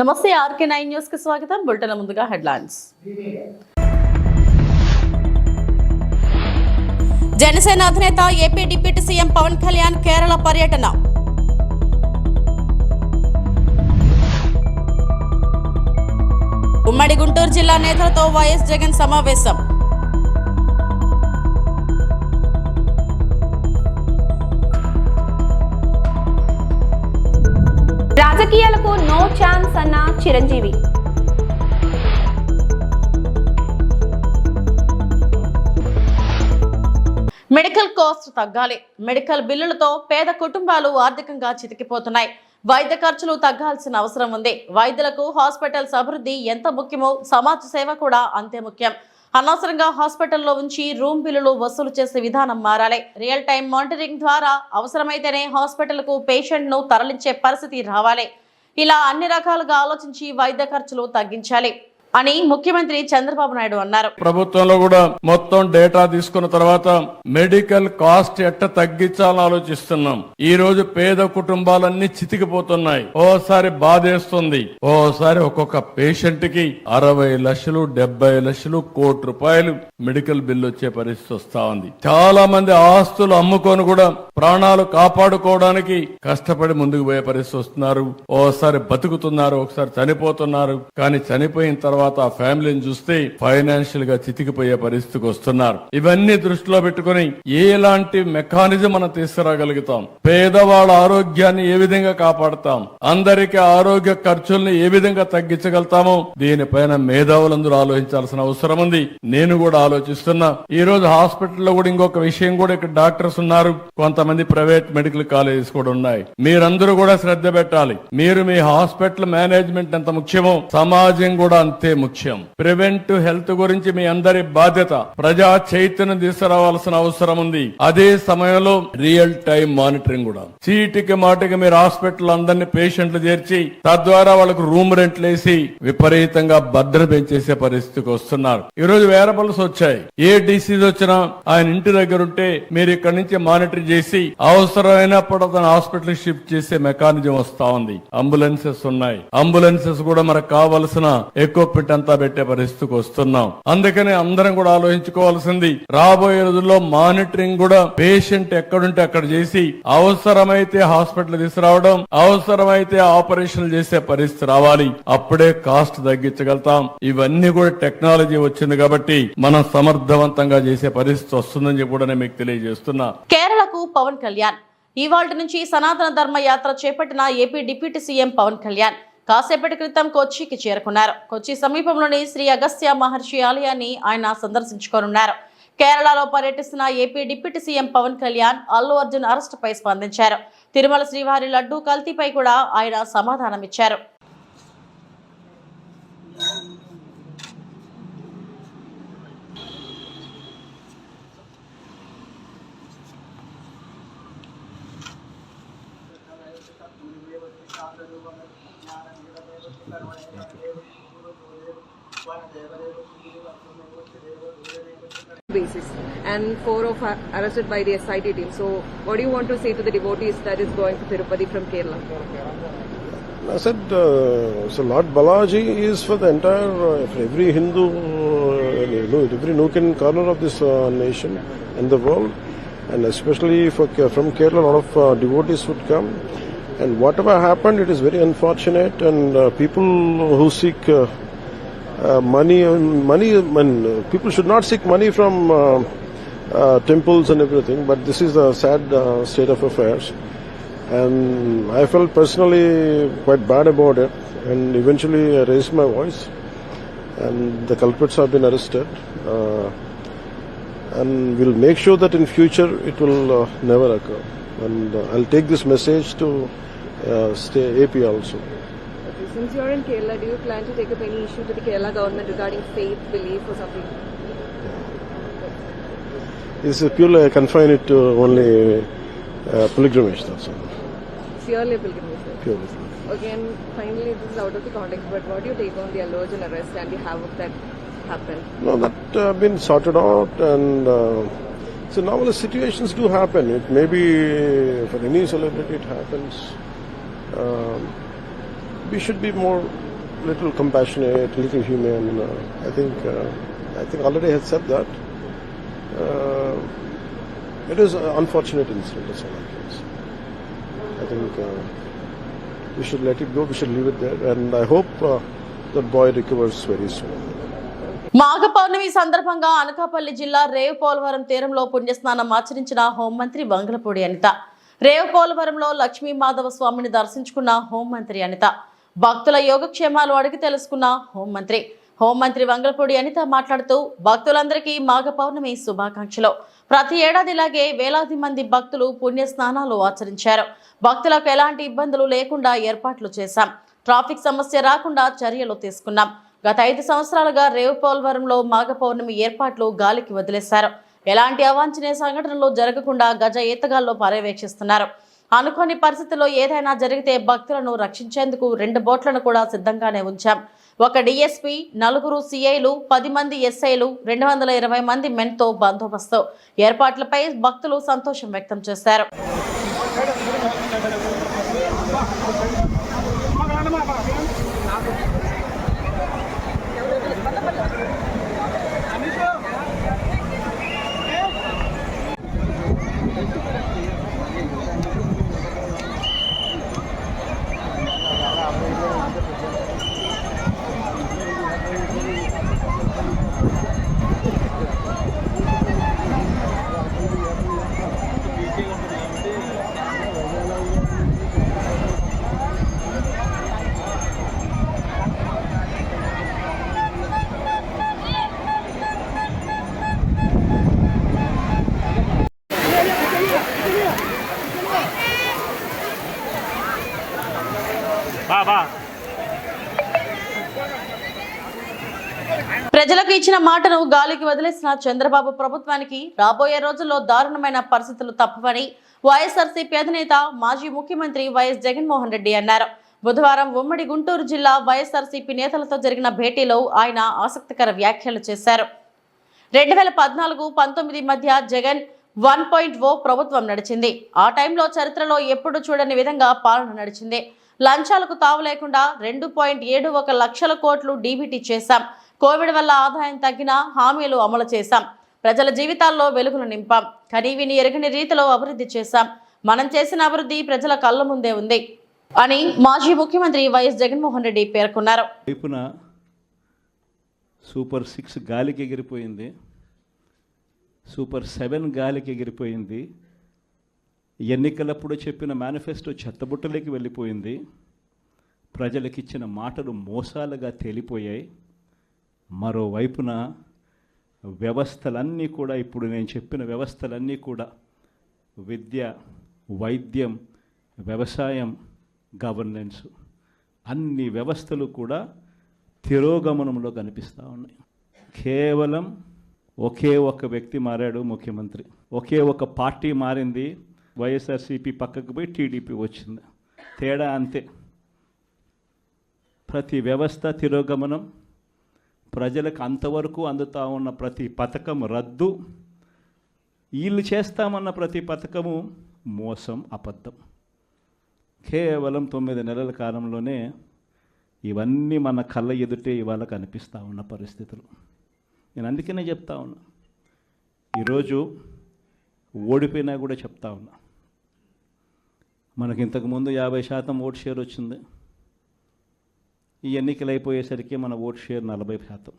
నమస్తే RK nine న్యూస్కి స్వాగతం. బులెటిన్ ముందుగా హెడ్లైన్స్. జనసేన అధినేత AP deputy CM Pawan Kalyan Kerala పర్యటన. ఉమ్మడి గుంటూరు జిల్లా నేతలతో వైఎస్ జగన్ సమావేశం. రాజకీయాలకు నో ఛాన్స్ అన్న చిరంజీవి. మెడికల్ కాస్ట్ తగ్గాలి. మెడికల్ బిల్లులతో పేద కుటుంబాలు ఆర్థికంగా చితికిపోతున్నాయి. వైద్య ఖర్చులు తగ్గాల్సిన అవసరం ఉంది. వైద్యులకు హాస్పిటల్స్ అభివృద్ధి ఎంత ముఖ్యమో సమాజ సేవ కూడా అంతే ముఖ్యం. అనవసరంగా హాస్పిటల్లో ఉంచి రూమ్ బిల్లులు వసూలు చేసే విధానం మారాలి. రియల్ టైం మానిటరింగ్ ద్వారా అవసరమైతేనే హాస్పిటల్కు పేషెంట్ను తరలించే పరిస్థితి రావాలి. ఇలా అన్ని రకాలుగా ఆలోచించి వైద్య ఖర్చులు తగ్గించాలి. అని ముఖ్యమంత్రి చంద్రబాబు నాయుడు అన్నారు. ప్రభుత్వంలో కూడా మొత్తం డేటా తీసుకున్న తర్వాత మెడికల్ కాస్ట్ ఎట్ట తగ్గించాలని ఆలోచిస్తున్నాం. ఈ రోజు పేద కుటుంబాలన్నీ చితికిపోతున్నాయి. ఓసారి బాధేస్తుంది. ఓసారి ఒక్కొక్క పేషెంట్కి అరవై లక్షలు డెబ్బై లక్షలు కోటి రూపాయలు మెడికల్ బిల్లు వచ్చే పరిస్థితి వస్తా ఉంది. చాలా మంది ఆస్తులు అమ్ముకొని కూడా ప్రాణాలు కాపాడుకోవడానికి కష్టపడి ముందుకు పోయే పరిస్థితి వస్తున్నారు. ఓసారి బతుకుతున్నారు ఒకసారి చనిపోతున్నారు. కానీ చనిపోయిన తర్వాత ఆ ఫ్యామిలీని చూస్తే ఫైనాన్షియల్గా చితికిపోయే పరిస్థితికి వస్తున్నారు. ఇవన్నీ దృష్టిలో పెట్టుకుని ఎలాంటి మెకానిజం మనం తీసుకురాగలుగుతాం? పేదవాళ్ళ ఆరోగ్యాన్ని ఏ విధంగా కాపాడతాం? అందరికీ ఆరోగ్య ఖర్చుల్ని ఏ విధంగా తగ్గించగలుగుతామో దీనిపైన మేధావులందరూ ఆలోచించాల్సిన అవసరం ఉంది. నేను కూడా ఆలోచిస్తున్నా. ఈ రోజు హాస్పిటల్లో కూడా ఇంకొక విషయం కూడా ఇక్కడ డాక్టర్స్ ఉన్నారు. కొంతమంది ప్రైవేట్ మెడికల్ కాలేజెస్ కూడా ఉన్నాయి. మీరందరూ కూడా శ్రద్ధ పెట్టాలి. మీరు మీ హాస్పిటల్ మేనేజ్మెంట్ ఎంత ముఖ్యమో సమాజం కూడా అంతే ముఖ్యం. ప్రివెంట్ హెల్త్ గురించి మీ అందరి బాధ్యత. ప్రజా చైతన్యం తీసుకురావాల్సిన అవసరం ఉంది. అదే సమయంలో రియల్ టైం మానిటరింగ్ కూడా. చీటికి మాటికి మీరు హాస్పిటల్ అందరినీ పేషెంట్లు చేర్చి తద్వారా వాళ్ళకు రూమ్ రెంట్లు వేసి విపరీతంగా భద్ర పెంచేసే పరిస్థితికి వస్తున్నారు. ఈ రోజు వేరబుల్స్ వచ్చాయి. ఏ డిసీజ్ వచ్చినా ఆయన ఇంటి దగ్గర ఉంటే మీరు ఇక్కడ నుంచి మానిటర్ చేసి అవసరమైనప్పుడు అతను హాస్పిటల్ షిఫ్ట్ చేసే మెకానిజం వస్తా ఉంది. అంబులెన్సెస్ ఉన్నాయి. అంబులెన్సెస్ కూడా మనకు కావలసిన ఎక్విప్మెంట్ అంతా పెట్టే పరిస్థితికి వస్తున్నాం. అందుకనే అందరం కూడా ఆలోచించుకోవాల్సింది రాబోయే రోజుల్లో మానిటరింగ్ కూడా పేషెంట్ ఎక్కడుంటే అక్కడ చేసి అవసరమైతే హాస్పిటల్ తీసుకురావడం అవసరమైతే ఆపరేషన్ చేసే పరిస్థితి రావాలి. అప్పుడే కాస్ట్ తగ్గించగలుగుతాం. ఇవన్నీ కూడా టెక్నాలజీ వచ్చింది కాబట్టి మనం సమర్థవంతంగా చేసే పరిస్థితి వస్తుందని చెప్పి కూడా మీకు తెలియజేస్తున్నా. పవన్ కళ్యాణ్. ఇవాళ నుంచి సనాతన ధర్మ యాత్ర చేపట్టిన AP deputy CM Pawan Kalyan కాసేపటి క్రితం కొచ్చికి చేరుకున్నారు. కొచ్చి సమీపంలోని శ్రీ అగస్త్య మహర్షి ఆలయాన్ని ఆయన సందర్శించుకోనున్నారు. కేరళలో పర్యటిస్తున్న AP deputy CM Pawan Kalyan Allu Arjun అరెస్టుపై స్పందించారు. తిరుమల శ్రీవారి లడ్డూ కల్తీపై కూడా ఆయన సమాధానమిచ్చారు. Basis and four of are arrested by the SIT team. So what do you want to say to the devotees that is going to Tirupati from Kerala? I said, uh, so Lord Balaji is for the entire, uh, for every Hindu, uh, every nook and corner of this uh, nation and the world, and especially for from Kerala, a lot of uh, devotees would come. And whatever happened, it is very unfortunate, and uh, people who seek uh, uh, money, and money, mean, uh, people should not seek money from uh, uh, temples and everything, but this is a sad state of affairs and I felt personally quite bad about it. And eventually, I raised my voice, and the culprits have been arrested. And we'll make sure that in future it will never occur. And uh, I'll take this message to uh, stay AP also. Okay, since you're in Kerala, do you plan to take up any issue to the Kerala government regarding faith, belief, or something? This is purely confined to only uh, pilgrimage. That's all. Purely pilgrimage. Purely. Okay, and finally, this is out of the context, but what do you take on the Allu Arjun arrest and the havoc that happened? No, that uh, been sorted out, and uh, so normally situations do happen. It may be for any celebrity, it happens. Um, we should be more little compassionate, little human. Uh, I think uh, I think already had said that. Uh, it is an unfortunate incident. That's all I can say. I think uh, we should let it go. We should leave it there, and I hope uh, the boy recovers very soon. మాఘ పౌర్ణమి సందర్భంగా అనకాపల్లి జిల్లా రేవు పోలవరం తీరంలో పుణ్యస్నానం ఆచరించిన హోంమంత్రి వంగలపూడి అనిత రేవపోలవరంలో లక్ష్మీ మాధవ స్వామిని దర్శించుకున్న హోంమంత్రి అనిత. భక్తుల యోగక్షేమాలు అడిగి తెలుసుకున్న హోంమంత్రి. హోంమంత్రి వంగలపూడి అనిత మాట్లాడుతూ భక్తులందరికీ మాఘ పౌర్ణమి శుభాకాంక్షలు. ప్రతి ఏడాదిలాగే వేలాది మంది భక్తులు పుణ్య స్నానాలు ఆచరించారు. భక్తులకు ఎలాంటి ఇబ్బందులు లేకుండా ఏర్పాట్లు చేశాం. ట్రాఫిక్ సమస్య రాకుండా చర్యలు తీసుకున్నాం. గత ఐదు సంవత్సరాలుగా రేవు పోలవరంలో మాఘ పౌర్ణమి ఏర్పాట్లు గాలికి వదిలేశారు. ఎలాంటి అవాంఛనీయ సంఘటనలు జరగకుండా గజ ఈతగాల్లో పర్యవేక్షిస్తున్నారు. అనుకోని పరిస్థితుల్లో ఏదైనా జరిగితే భక్తులను రక్షించేందుకు రెండు బోట్లను కూడా సిద్ధంగానే ఉంచాం. ఒక డిఎస్పీ నలుగురు సిఐలు పది మంది ఎస్ఐలు రెండు వందల ఇరవై మంది మెన్తో బందోబస్తు. ఏర్పాట్లపై భక్తులు సంతోషం వ్యక్తం చేశారు. ప్రజలకు ఇచ్చిన మాటను గాలికి వదిలేసిన చంద్రబాబు ప్రభుత్వానికి రాబోయే రోజుల్లో దారుణమైన పరిస్థితులు తప్పవని వైఎస్ఆర్సీపీ అధినేత మాజీ ముఖ్యమంత్రి వైఎస్ జగన్మోహన్ రెడ్డి అన్నారు. బుధవారం ఉమ్మడి గుంటూరు జిల్లా వైఎస్ఆర్సీపీ నేతలతో జరిగిన భేటీలో ఆయన ఆసక్తికర వ్యాఖ్యలు చేశారు. రెండు వేల పద్నాలుగు పంతొమ్మిది మధ్య జగన్ వన్ పాయింట్ ఓ ప్రభుత్వం నడిచింది. ఆ టైంలో చరిత్రలో ఎప్పుడు చూడని విధంగా పాలన నడిచింది. లంచాలకు తావు లేకుండా రెండు పాయింట్ ఏడు ఒక లక్షల కోట్లు డీబీటీ చేశాం. కోవిడ్ వల్ల ఆదాయం తగ్గిన హామీలు అమలు చేశాం. ప్రజల జీవితాల్లో వెలుగులు నింపాం. కనీవిని ఎరగని రీతిలో అభివృద్ధి చేశాం. మనం చేసిన అభివృద్ధి ప్రజల కళ్ళ ముందే ఉంది అని మాజీ ముఖ్యమంత్రి వైఎస్ జగన్మోహన్ రెడ్డి పేర్కొన్నారు. వైపున సూపర్ సిక్స్ గాలికి ఎగిరిపోయింది. సూపర్ సెవెన్ గాలికి ఎగిరిపోయింది. ఎన్నికలప్పుడు చెప్పిన మేనిఫెస్టో చెత్తబుట్టలోకి వెళ్ళిపోయింది. ప్రజలకిచ్చిన మాటలు మోసాలుగా తేలిపోయాయి. మరోవైపున వ్యవస్థలన్నీ కూడా ఇప్పుడు నేను చెప్పిన వ్యవస్థలన్నీ కూడా విద్య వైద్యం వ్యవసాయం గవర్నెన్స్ అన్ని వ్యవస్థలు కూడా తిరోగమనంలో కనిపిస్తూ ఉన్నాయి. కేవలం ఒకే ఒక వ్యక్తి మారాడు ముఖ్యమంత్రి. ఒకే ఒక పార్టీ మారింది. వైఎస్ఆర్సీపీ పక్కకు పోయి టీడీపీ వచ్చింది. తేడా అంతే. ప్రతి వ్యవస్థ తిరోగమనం ప్రజలకు అంతవరకు అందుతా ఉన్న ప్రతి పథకం రద్దు వీళ్ళు చేస్తామన్న ప్రతి పథకము మోసం అబద్ధం. కేవలం తొమ్మిది నెలల కాలంలోనే ఇవన్నీ మన కళ్ళ ఎదుటే ఇవాళ కనిపిస్తూ ఉన్న పరిస్థితులు. నేను అందుకనే చెప్తా ఉన్నా. ఈరోజు ఓడిపోయినా కూడా చెప్తా ఉన్నా. మనకి ఇంతకుముందు యాభై శాతం ఓట్ షేర్ వచ్చింది. ఈ ఎన్నికలు అయిపోయేసరికి మన ఓట్ షేర్ నలభై శాతం.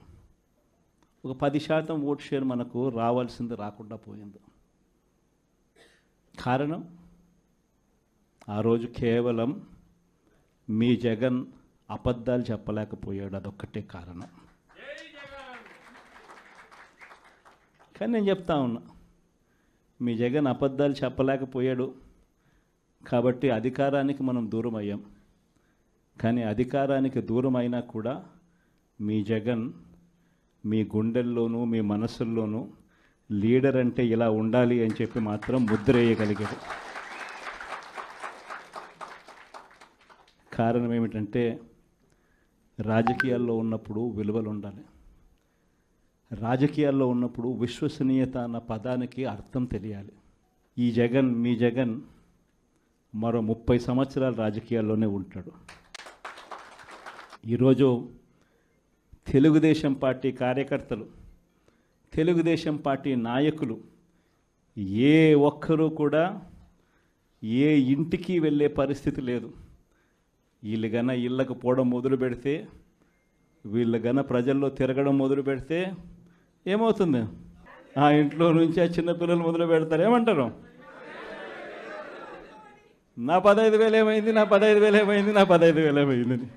ఒక పది శాతం ఓట్ షేర్ మనకు రావాల్సింది రాకుండా పోయింది. కారణం? ఆ రోజు కేవలం మీ జగన్ అబద్ధాలు చెప్పలేకపోయాడు. అదొక్కటే కారణం. కానీ నేను చెప్తా ఉన్నా మీ జగన్ అబద్ధాలు చెప్పలేకపోయాడు. కాబట్టి అధికారానికి మనం దూరం అయ్యాం కానీ అధికారానికి దూరం అయినా కూడా మీ జగన్ మీ గుండెల్లోనూ మీ మనసుల్లోనూ లీడర్ అంటే ఇలా ఉండాలి అని చెప్పి మాత్రం ముద్రేయగలిగాడు. కారణం ఏమిటంటే రాజకీయాల్లో ఉన్నప్పుడు విలువలు ఉండాలి. రాజకీయాల్లో ఉన్నప్పుడు విశ్వసనీయత అన్న పదానికి అర్థం తెలియాలి. ఈ జగన్ మీ జగన్ మరో ముప్పై సంవత్సరాలు రాజకీయాల్లోనే ఉంటాడు. ఈరోజు తెలుగుదేశం పార్టీ కార్యకర్తలు తెలుగుదేశం పార్టీ నాయకులు ఏ ఒక్కరూ కూడా ఏ ఇంటికి వెళ్ళే పరిస్థితి లేదు. వీళ్ళు గన ఇళ్ళకు పోవడం మొదలు పెడితే వీళ్ళు గన ప్రజల్లో తిరగడం మొదలు పెడితే ఏమవుతుంది? ఆ ఇంట్లో నుంచి ఆ చిన్నపిల్లలు మొదలు పెడతారు ఏమంటారు? నా పదహైదు వేలు ఏమైంది? నా పదహైదు వేలు ఏమైంది? నా పదహైదు వేలు ఏమైందని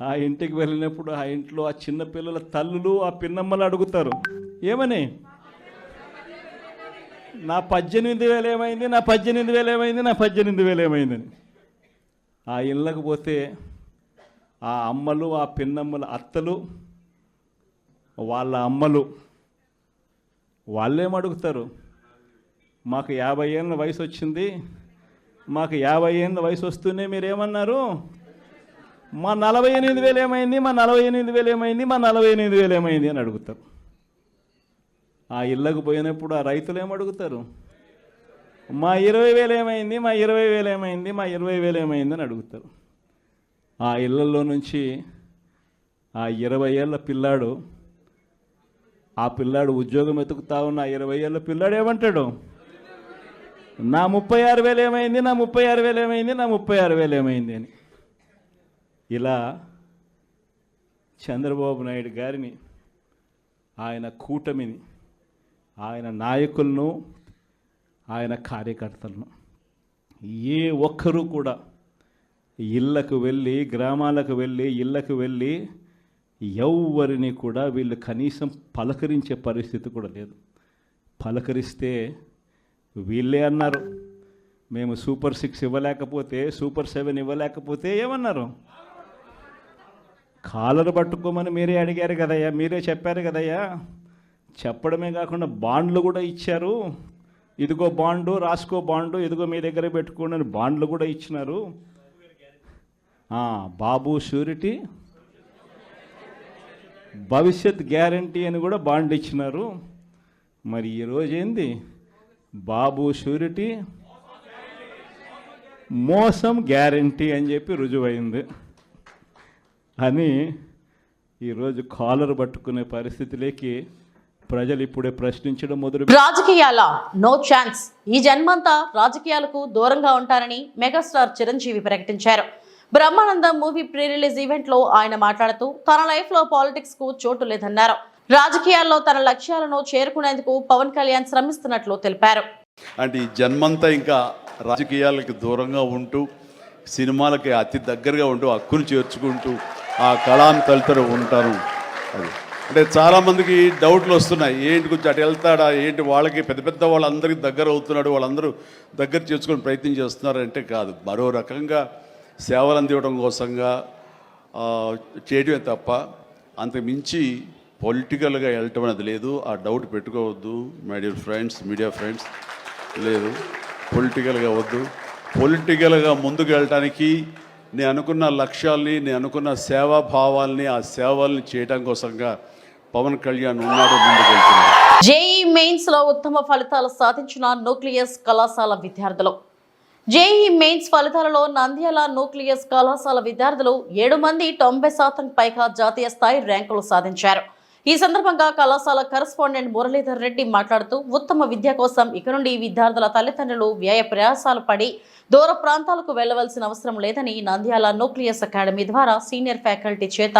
ఆ ఇంటికి వెళ్ళినప్పుడు ఆ ఇంట్లో ఆ చిన్న పిల్లల తల్లులు ఆ పిన్నమ్మలు అడుగుతారు ఏమని? నా పద్దెనిమిది వేలు ఏమైంది? నా పద్దెనిమిది వేలు ఏమైంది? నా పద్దెనిమిది వేలు ఏమైందని ఆ ఇళ్ళకు పోతే ఆ అమ్మలు ఆ పిన్నమ్మల అత్తలు వాళ్ళ అమ్మలు వాళ్ళేం అడుగుతారు? మాకు యాభై ఏళ్ళ వయసు వచ్చింది మాకు యాభై ఎనిమిది వయసు వస్తూనే మీరేమన్నారు? మా నలభై ఎనిమిది వేలు ఏమైంది? మా నలభై ఎనిమిది వేలు ఏమైంది? మా నలభై ఎనిమిది వేలు ఏమైంది అని అడుగుతారు. ఆ ఇళ్ళకు పోయినప్పుడు ఆ రైతులు ఏమడుగుతారు మా ఇరవై వేలు ఏమైంది? మా ఇరవై వేలు ఏమైంది? మా ఇరవై వేలు ఏమైంది అని అడుగుతారు. ఆ ఇళ్ళల్లో నుంచి ఆ ఇరవై ఏళ్ళ పిల్లాడు ఆ పిల్లాడు ఉద్యోగం వెతుకుతా ఉన్న ఇరవై ఏళ్ళ పిల్లాడు ఏమంటాడు? నా ముప్పై ఆరు వేలు ఏమైంది? నా ముప్పై ఆరు వేలు ఏమైంది? నా ముప్పై ఆరు వేలు ఏమైంది అని. ఇలా చంద్రబాబు నాయుడు గారిని ఆయన కూటమిని ఆయన నాయకులను ఆయన కార్యకర్తలను ఏ ఒక్కరూ కూడా ఇళ్ళకు వెళ్ళి గ్రామాలకు వెళ్ళి ఇళ్ళకు వెళ్ళి ఎవ్వరిని కూడా వీళ్ళు కనీసం పలకరించే పరిస్థితి కూడా లేదు. పలకరిస్తే వీళ్ళే అన్నారు. మేము సూపర్ సిక్స్ ఇవ్వలేకపోతే సూపర్ సెవెన్ ఇవ్వలేకపోతే ఏమన్నారు? కాలర్ పట్టుకోమని మీరే అడిగారు కదయ్యా మీరే చెప్పారు కదయ్యా. చెప్పడమే కాకుండా బాండ్లు కూడా ఇచ్చారు. ఇదిగో బాండు రాసుకో బాండు ఇదిగో మీ దగ్గర పెట్టుకోండి అని బాండ్లు కూడా ఇచ్చినారు. బాబు షూరిటీ భవిష్యత్ గ్యారంటీ అని కూడా బాండ్ ఇచ్చినారు. మరి ఈరోజు ఏంది? బాబు షూరిటీ మోసం గ్యారంటీ అని చెప్పి రుజువైంది. అని ఈరోజు కాలర్ పట్టుకునే పరిస్థితిలోకి ప్రజలు ఇప్పుడే ప్రశ్నించడం మొదలు రాజకీయాల నో ఛాన్స్. ఈ జన్మంతా రాజకీయాలకు దూరంగా ఉంటారని మెగాస్టార్ చిరంజీవి ప్రకటించారు. బ్రహ్మానందం మూవీ ప్రీ రిలీజ్ ఈవెంట్లో ఆయన మాట్లాడుతూ తన లైఫ్లో పాలిటిక్స్కు చోటు లేదన్నారు. రాజకీయాల్లో తన లక్ష్యాలను చేరుకునేందుకు పవన్ కళ్యాణ్ శ్రమిస్తున్నట్లు తెలిపారు. అంటే ఈ జన్మంతా ఇంకా రాజకీయాలకి దూరంగా ఉంటూ సినిమాలకి అతి దగ్గరగా ఉంటూ హక్కును చేర్చుకుంటూ ఆ కళాన్ని తలుతూ ఉంటారు. అది అంటే చాలామందికి డౌట్లు వస్తున్నాయి. ఏంటి కొంచెం అటు వెళ్తాడా? ఏంటి వాళ్ళకి పెద్ద పెద్ద వాళ్ళందరికీ దగ్గర అవుతున్నాడు వాళ్ళందరూ దగ్గర చేసుకుని ప్రయత్నం చేస్తున్నారు అంటే కాదు. మరో రకంగా సేవలు అందివ్వడం కోసంగా చేయడమే తప్ప అంతకు మించి పొలిటికల్గా వెళ్ళటం అనేది లేదు. ఆ డౌట్ పెట్టుకోవద్దు my dear friends media friends. లేదు పొలిటికల్గా వద్దు. పొలిటికల్గా ముందుకు వెళ్ళటానికి నేను అనుకున్న లక్ష్యాల్ని నేను అనుకున్న సేవా భావాల్ని ఆ సేవల్ని చేయడం కోసంగా పవన్ కళ్యాణ్ ఉన్నాడు ముందుకు వెళ్తున్నాడు. జేఈ మెయిన్స్లో ఉత్తమ ఫలితాలు సాధించిన న్యూక్లియస్ కళాశాల విద్యార్థులు. జేఈ మెయిన్స్ ఫలితాలలో నంద్యాల న్యూక్లియస్ కళాశాల విద్యార్థులు ఏడు మంది తొంభై శాతం పైగా జాతీయ స్థాయి ర్యాంకులు సాధించారు. ఈ సందర్భంగా కళాశాల కరస్పాండెంట్ మురళీధర్ రెడ్డి మాట్లాడుతూ ఉత్తమ విద్య కోసం ఇక నుండి విద్యార్థుల తల్లిదండ్రులు వ్యయ ప్రయాసాలు పడి దూర ప్రాంతాలకు వెళ్ళవలసిన అవసరం లేదని నంద్యాల న్యూక్లియస్ అకాడమీ ద్వారా సీనియర్ ఫ్యాకల్టీ చేత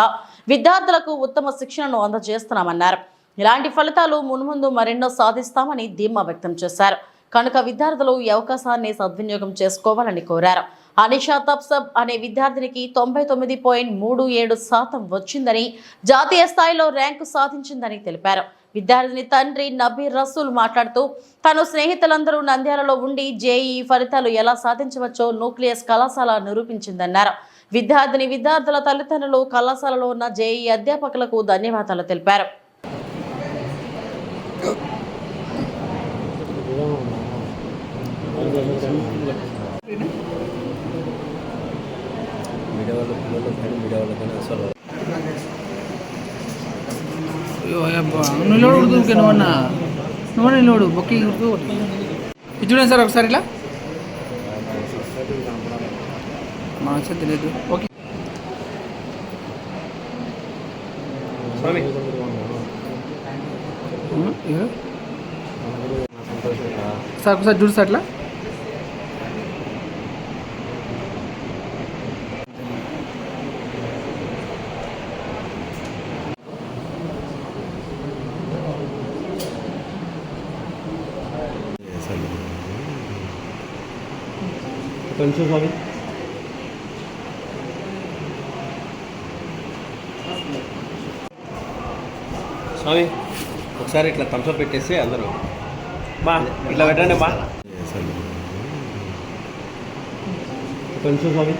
విద్యార్థులకు ఉత్తమ శిక్షణను అందజేస్తున్నామన్నారు. ఇలాంటి ఫలితాలు మున్ముందు మరెన్నో సాధిస్తామని ధీమా వ్యక్తం చేశారు. కనుక విద్యార్థులు ఈ అవకాశాన్ని సద్వినియోగం చేసుకోవాలని కోరారు. అనిషా తప్సబ్ అనే విద్యార్థినికి తొంభై తొమ్మిది పాయింట్ మూడు ఏడు శాతం వచ్చిందని జాతీయ స్థాయిలో ర్యాంకు సాధించిందని తెలిపారు. విద్యార్థిని తండ్రి నబీర్ రసూల్ మాట్లాడుతూ తను స్నేహితులందరూ నంద్యాలలో ఉండి జేఈ ఫలితాలు ఎలా సాధించవచ్చో న్యూక్లియస్ కళాశాల నిరూపించిందన్నారు. విద్యార్థిని విద్యార్థుల తల్లిదండ్రులు కళాశాలలో ఉన్న జేఈ అధ్యాపకులకు ధన్యవాదాలు తెలిపారు. ಡೆವಲಪ್ಮೆಂಟ್ ಕಡಿಮೆ ಡೆವಲಪ್ಮೆಂಟ್ ಅಸಲು ಅಯ್ಯೋ ಅಯ್ಯಪ್ಪ ಅವನು ಇಲ್ಲಿ ನೋಡು ಕೆಲವನ್ನ ನೋಡ ಇಲ್ಲಿ ನೋಡು ಬೊಕ್ಕಿಗೆ ಹಿಡಿದು ಇದ್ದುಡೇ ಸರ್ ఒకసారి ಇಲ್ಲ ಮಾಸ ತಿಳಿದು ಓಕೆ ಸ್ವಾಮಿ సార్ ఒకసారి చూడు సార్ అట్లా స్వామి. ఒకసారి ఇట్లా థమ్స్అప్ పెట్టేసి అందరూ. బా ఇట్లా పెట్టండి బా. కొంచెం స్వామి.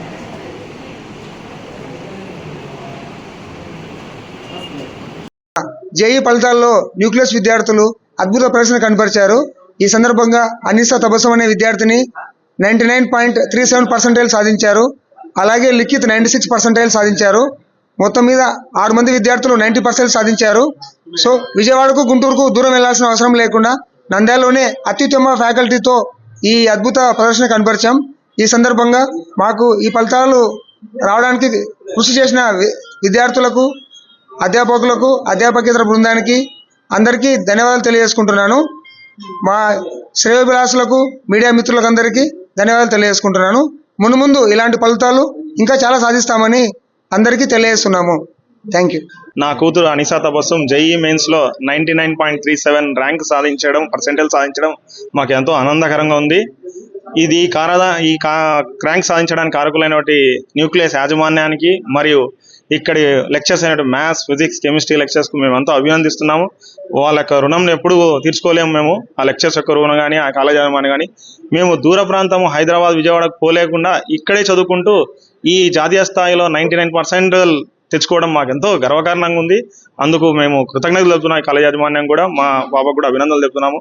జేఈ ఫలితాల్లో న్యూక్లియస్ విద్యార్థులు అద్భుత ప్రదర్శన కనపరిచారు. ఈ సందర్భంగా అనిసా తబసం అనే విద్యార్థిని ninety nine point three seven percentile సాధించారు. అలాగే లిఖిత్ నైంటీ సిక్స్ పర్సెంటైల్ సాధించారు. మొత్తం మీద ఆరు మంది విద్యార్థులు నైంటీ పర్సెంట్ సాధించారు. సో విజయవాడకు గుంటూరుకు దూరం వెళ్ళాల్సిన అవసరం లేకుండా నంద్యాలలోనే అత్యుత్తమ ఫ్యాకల్టీతో ఈ అద్భుత ప్రదర్శన కనపరిచాం ఈ సందర్భంగా మాకు ఈ ఫలితాలు రావడానికి కృషి చేసిన వి- విద్యార్థులకు అధ్యాపకులకు అధ్యాపకేతర బృందానికి అందరికీ ధన్యవాదాలు తెలియజేసుకుంటున్నాను. మా శ్రేయోభిలాసులకు మీడియా మిత్రులకు అందరికీ ధన్యవాదాలు తెలియజేసుకుంటున్నాను. ముందు ముందు ఇలాంటి ఫలితాలు ఇంకా చాలా సాధిస్తామని అందరికీ తెలియజేస్తున్నాము. థ్యాంక్ యూ నా కూతురు అనిసా తపస్సుం జేఈ మెయిన్స్లో ninety nine point three seven rank సాధించడం పర్సెంటేజ్ సాధించడం మాకు ఎంతో ఆనందకరంగా ఉంది. ఇది కారద ఈ కా ర్యాంక్ సాధించడానికి కారకులైనటువంటి న్యూక్లియస్ యాజమాన్యానికి మరియు ఇక్కడి లెక్చర్స్ అయినట్టు మ్యాథ్స్ ఫిజిక్స్ కెమిస్ట్రీ లెక్చర్స్కు మేము ఎంతో అభినందిస్తున్నాము. వాళ్ళ యొక్క రుణం ఎప్పుడు తీర్చుకోలేము మేము. ఆ లెక్చర్స్ యొక్క రుణం కానీ ఆ కాలేజ్ యాజమాన్యం కానీ మేము దూర ప్రాంతం హైదరాబాద్ విజయవాడకు పోలేకుండా ఇక్కడే చదువుకుంటూ ఈ జాతీయ స్థాయిలో నైన్టీ నైన్ తెచ్చుకోవడం మాకు ఎంతో గర్వకారణంగా ఉంది. అందుకు మేము కృతజ్ఞతలు తెలుపుతున్నాం కళ యాజమాన్యం కూడా. మా బాబాకు కూడా అభినందనలు తెలుపుతున్నాము.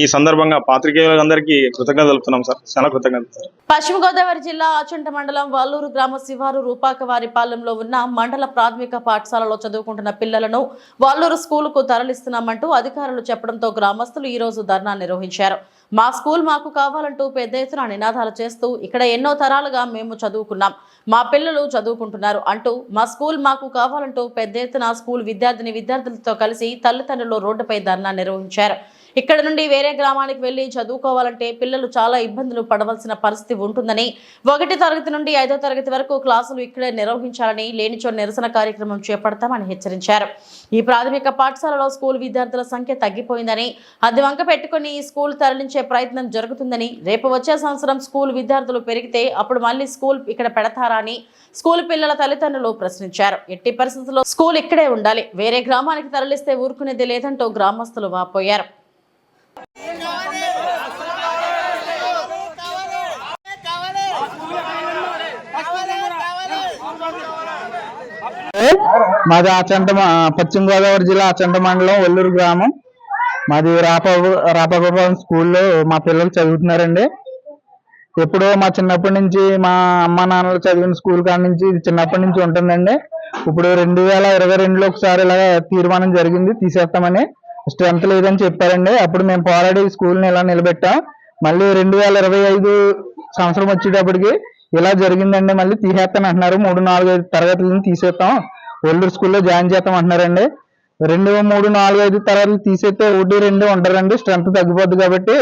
ఈ సందర్భంగా పాత్రికేయులందరికీ కృతజ్ఞతలు తెలుపుతున్నాం సార్. చాలా కృతజ్ఞతలు సార్. పశ్చిమ గోదావరి జిల్లా ఆచంట మండలం వల్లూరు గ్రామ శివారు రూపాకవారిపాలెంలో ఉన్న మండల ప్రాథమిక పాఠశాలలో చదువుకుంటున్న పిల్లలను వల్లూరు స్కూలుకు తరలిస్తున్నామంటూ అధికారులు చెప్పడంతో గ్రామస్తులు ఈ రోజు ధర్నా నిర్వహించారు. మా స్కూల్ మాకు కావాలంటూ పెద్ద ఎత్తున నినాదాలు చేస్తూ ఇక్కడ ఎన్నో తరాలుగా మేము చదువుకున్నాం. మా పిల్లలు చదువుకుంటున్నారు అంటూ మా స్కూల్ మాకు కావాలంటూ పెద్ద ఎత్తున స్కూల్ విద్యార్థిని విద్యార్థులతో కలిసి తల్లిదండ్రులు రోడ్డుపై ధర్నా నిర్వహించారు. ఇక్కడ నుండి వేరే గ్రామానికి వెళ్ళి చదువుకోవాలంటే పిల్లలు చాలా ఇబ్బందులు పడవలసిన పరిస్థితి ఉంటుందని ఒకటి తరగతి నుండి ఐదో తరగతి వరకు క్లాసులు ఇక్కడే నిర్వహించాలని లేనిచో నిరసన కార్యక్రమం చేపడతామని హెచ్చరించారు. ఈ ప్రాథమిక పాఠశాలలో స్కూల్ విద్యార్థుల సంఖ్య తగ్గిపోయిందని అది వంక పెట్టుకుని ఈ స్కూల్ తరలించే ప్రయత్నం జరుగుతుందని రేపు వచ్చే సంవత్సరం స్కూల్ విద్యార్థులు పెరిగితే అప్పుడు మళ్ళీ స్కూల్ ఇక్కడ పెడతారా అని స్కూల్ పిల్లల తల్లిదండ్రులు ప్రశ్నించారు. ఎట్టి పరిస్థితుల్లో స్కూల్ ఇక్కడే ఉండాలి వేరే గ్రామానికి తరలిస్తే ఊరుకునేది లేదంటూ గ్రామస్తులు వాపోయారు. మాది ఆచంట పశ్చిమ గోదావరి జిల్లా ఆచంట మండలం ఒల్లూరు గ్రామం. మాది రాప రాపగోపాలం స్కూల్లో మా పిల్లలు చదువుతున్నారండి. ఎప్పుడో మా చిన్నప్పటి నుంచి మా అమ్మ నాన్నలు చదివిన స్కూల్ కాడ నుంచి ఇది చిన్నప్పటి నుంచి ఉంటుందండి. ఇప్పుడు రెండు వేల ఇరవై రెండులో ఒకసారి ఇలా తీర్మానం జరిగింది తీసేస్తామని. స్ట్రెంత్ లేదని చెప్పారండి. అప్పుడు మేము పోరాడి స్కూల్ని ఇలా నిలబెట్టాం. మళ్ళీ రెండు వేల ఇరవై ఐదు సంవత్సరం వచ్చేటప్పటికి ఇలా జరిగిందండి. మళ్ళీ తీసేస్తాను అంటున్నారు. మూడు నాలుగు ఐదు తరగతులను తీసేస్తాం. ఓల్డర్ స్కూల్లో జాయిన్ చేస్తాం అంటున్నారండి. రెండు మూడు నాలుగు ఐదు తరగతులు తీసేస్తే ఒకటి రెండు ఉండరండి. స్ట్రెంత్ తగ్గిపోద్ది కాబట్టి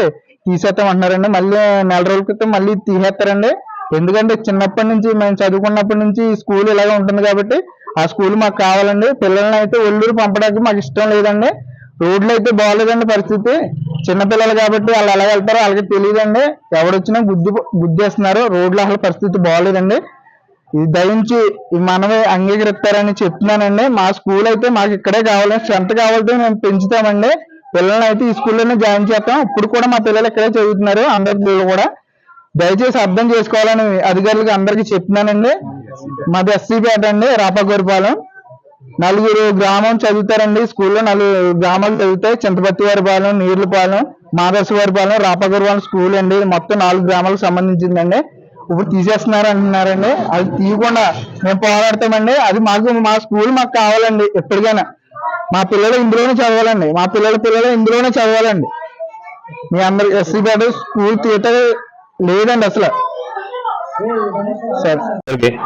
తీసేస్తాం అంటున్నారండి. మళ్ళీ నెల రోజుల క్రితం మళ్ళీ తీసేస్తారండి. ఎందుకంటే చిన్నప్పటి నుంచి మేము చదువుకున్నప్పటి నుంచి స్కూల్ ఇలాగే ఉంటుంది కాబట్టి ఆ స్కూల్ మాకు కావాలండి. పిల్లల్ని అయితే ఒళ్ళూరు పంపడానికి మాకు ఇష్టం లేదండి. రోడ్లు అయితే బాగోలేదండి పరిస్థితి చిన్నపిల్లలు కాబట్టి వాళ్ళు ఎలా వెళ్తారో వాళ్ళకి తెలియదండి ఎవడొచ్చినా గుద్ది గుద్దేస్తున్నారు. రోడ్లు అసలు పరిస్థితి బాగోలేదండి ఇది దయించి మనమే అంగీకరిస్తారని చెప్తున్నానండి. మా స్కూల్ అయితే మాకు ఇక్కడే కావాలి స్ట్రెంత్ కావాలంటే మేము పెంచుతామండి. పిల్లల్ని అయితే ఈ స్కూల్లోనే జాయిన్ చేస్తాం. ఇప్పుడు కూడా మా పిల్లలు ఇక్కడే చదువుతున్నారు. అందరి పిల్లలు కూడా. దయచేసి అర్థం చేసుకోవాలని అధికారులకు అందరికీ చెప్తున్నానండి. మాది ఎస్సీపేట అండి. రాపగోరిపాలెం. నలుగురు గ్రామం చదువుతారండి. స్కూల్లో నలుగురు గ్రామాలు చదువుతాయి. చింతపత్తి వారిపాలెం నీర్లపాలెం మాదర్శ వారిపాలెం రాపగోరిపాలెం స్కూల్ అండి. మొత్తం నాలుగు గ్రామాలకు సంబంధించిందండి. ఇప్పుడు తీసేస్తున్నారు అంటున్నారండి. అది తీయకుండా మేము పోరాడతామండి. అది మాకు మా స్కూల్ మాకు కావాలండి ఎప్పటికైనా. మా పిల్లలు ఇందులోనే చదవాలండి. మా పిల్లల పిల్లలు ఇందులోనే చదవాలండి. మీ అందరి ఎస్సీ పేట స్కూల్ తీయట లేదండి అసలు. సరే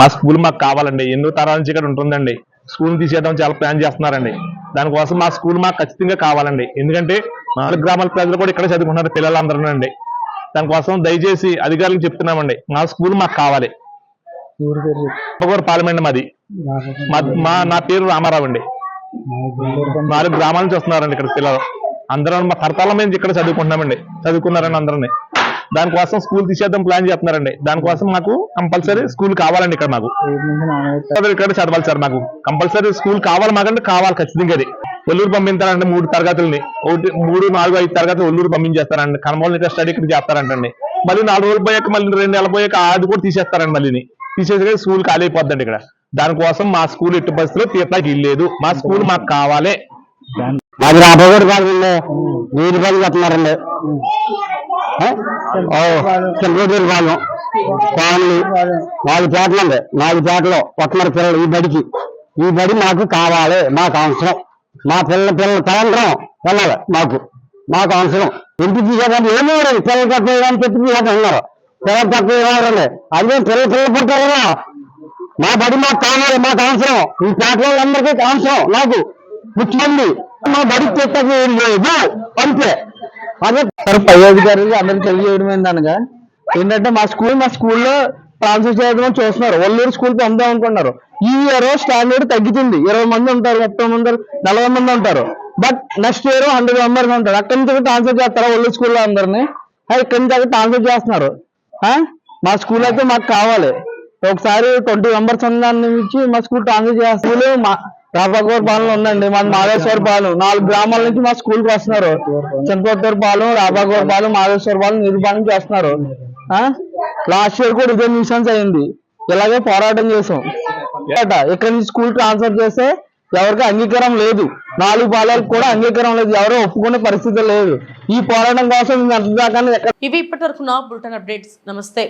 మా స్కూల్ మాకు కావాలండి. ఎన్నో తరాల నుంచి ఇక్కడ ఉంటుందండి. స్కూల్ తీసేద్దాం చాలా ప్లాన్ చేస్తున్నారండి. దానికోసం మా స్కూల్ మాకు ఖచ్చితంగా కావాలండి. ఎందుకంటే నాలుగు గ్రామాల ప్రజలు కూడా ఇక్కడ చదువుకుంటున్నారు పిల్లలందరూ అండి. దానికోసం దయచేసి అధికారులకు చెప్తున్నామండి. మా స్కూల్ మాకు కావాలి. పార్లమెంట్ మాది. మా- నా పేరు రామారావు అండి. నాలుగు గ్రామాల నుంచి వస్తున్నారండి ఇక్కడ పిల్లలు. అందరం మా తరతరాల మీద ఇక్కడ చదువుకుంటున్నామండి. చదువుకున్నారండి అందరినీ. దానికోసం స్కూల్ తీసేద్దాం ప్లాన్ చేస్తున్నారండి. దానికోసం మాకు కంపల్సరీ స్కూల్ కావాలండి ఇక్కడ మాకు. ఇక్కడ చదవాలి సార్ మాకు. కంపల్సరీ స్కూల్ కావాలి మాకంటే కావాలి ఖచ్చితంగా అది. ఒల్లూరు పంపించారంటే మూడు తరగతుల్ని. ఒకటి మూడు నాలుగు ఐదు తరగతులు ఒల్లూరు పంపించేస్తారండి కనమూల ఇక్కడ స్టడీ ఇక్కడ చేస్తారంటండి. మళ్ళీ నాలుగు రోజులు పోయాక మళ్ళీ రెండు నెలలు పోయాక ఆది కూడా తీసేస్తారండి మళ్ళీ తీసేసి స్కూల్ ఖాళీ అయిపోద్దండి ఇక్కడ. దానికోసం మా స్కూల్ ఎట్టి పరిస్థితిలో తీర్థాకి లేదు. మా స్కూల్ మాకు కావాలి. అది రాబోయేది కాదండి వీరి పని చంద్రదేవి వాళ్ళం ఫ్యామిలీ నాలుగు పేటలండి నాలుగు పేటలో వస్తున్నారు పిల్లలు ఈ బడికి. ఈ బడి మాకు కావాలి మాకు అవసరం. మా పిల్లల పిల్లల తలంతరం వెళ్ళాలి మాకు. మాకు అవసరం. ఇంటికి తీసేదాన్ని ఏమీ పిల్లలు తక్కువ అని చెప్పి తీసేదన్నారు పిల్లలు తక్కువ ఇవ్వాలండి అదే పిల్లలు పిల్లలు పుట్టారు కదా. మా బడి మాకు కావాలి మాకు అవసరం. ఈ పేటలో అందరికీ అవసరం. నాకు ముఖ్యమంత్రి మా బడి పెట్టక లేదు. అంతే. పై అధికారులు అందరికి తెలియజేయడం ఏందనగా ఏంటంటే మా స్కూల్ మా స్కూల్లో ట్రాన్స్ఫర్ చేయడం చూస్తున్నారు. ఒల్లూరు స్కూల్ పంపుదాం అనుకున్నారు ఈ ఇయర్ స్టాండర్డ్ తగ్గుతుంది. ఇరవై మంది ఉంటారు ముప్పై మంది నలభై మంది ఉంటారు. But next year hundred members ఉంటారు. అక్కడి నుంచి ట్రాన్స్ఫర్ చేస్తారు ఒల్లూరు స్కూల్లో అందరినీ? ఇక్కడి నుంచి అక్కడ ట్రాన్స్ఫర్ చేస్తున్నారు. ఆ? మా స్కూల్ అయితే మాకు కావాలి. ఒకసారి ట్వంటీ మెంబర్స్ ఉన్నదాన్ని నుంచి మా స్కూల్ ట్రాన్స్ఫర్ చేస్తారు. మా రాపాకూర పాలన ఉందండి. మన మాధవేశ్వర పాలెం. నాలుగు గ్రామాల నుంచి మా స్కూల్కి వస్తున్నారు. చంద్రపూర్ పాలెం రాపాకూర పాలెం మాధవేశ్వర పాలెం నిర్మాణం చేస్తున్నారు లాస్ట్ ఇయర్ కూడా ఇదే మిషన్స్ అయింది. ఇలాగే పోరాటం చేసాం. ఇక్కడ నుంచి స్కూల్ ట్రాన్స్ఫర్ చేస్తే ఎవరికి అంగీకారం లేదు. నాలుగు పాలలకు కూడా అంగీకారం లేదు. ఎవరు ఒప్పుకునే పరిస్థితి లేదు. ఈ పోరాటం కోసం ఇవి ఇప్పటి వరకు ఇవి నా బులెటిన్ అప్డేట్స్. నమస్తే.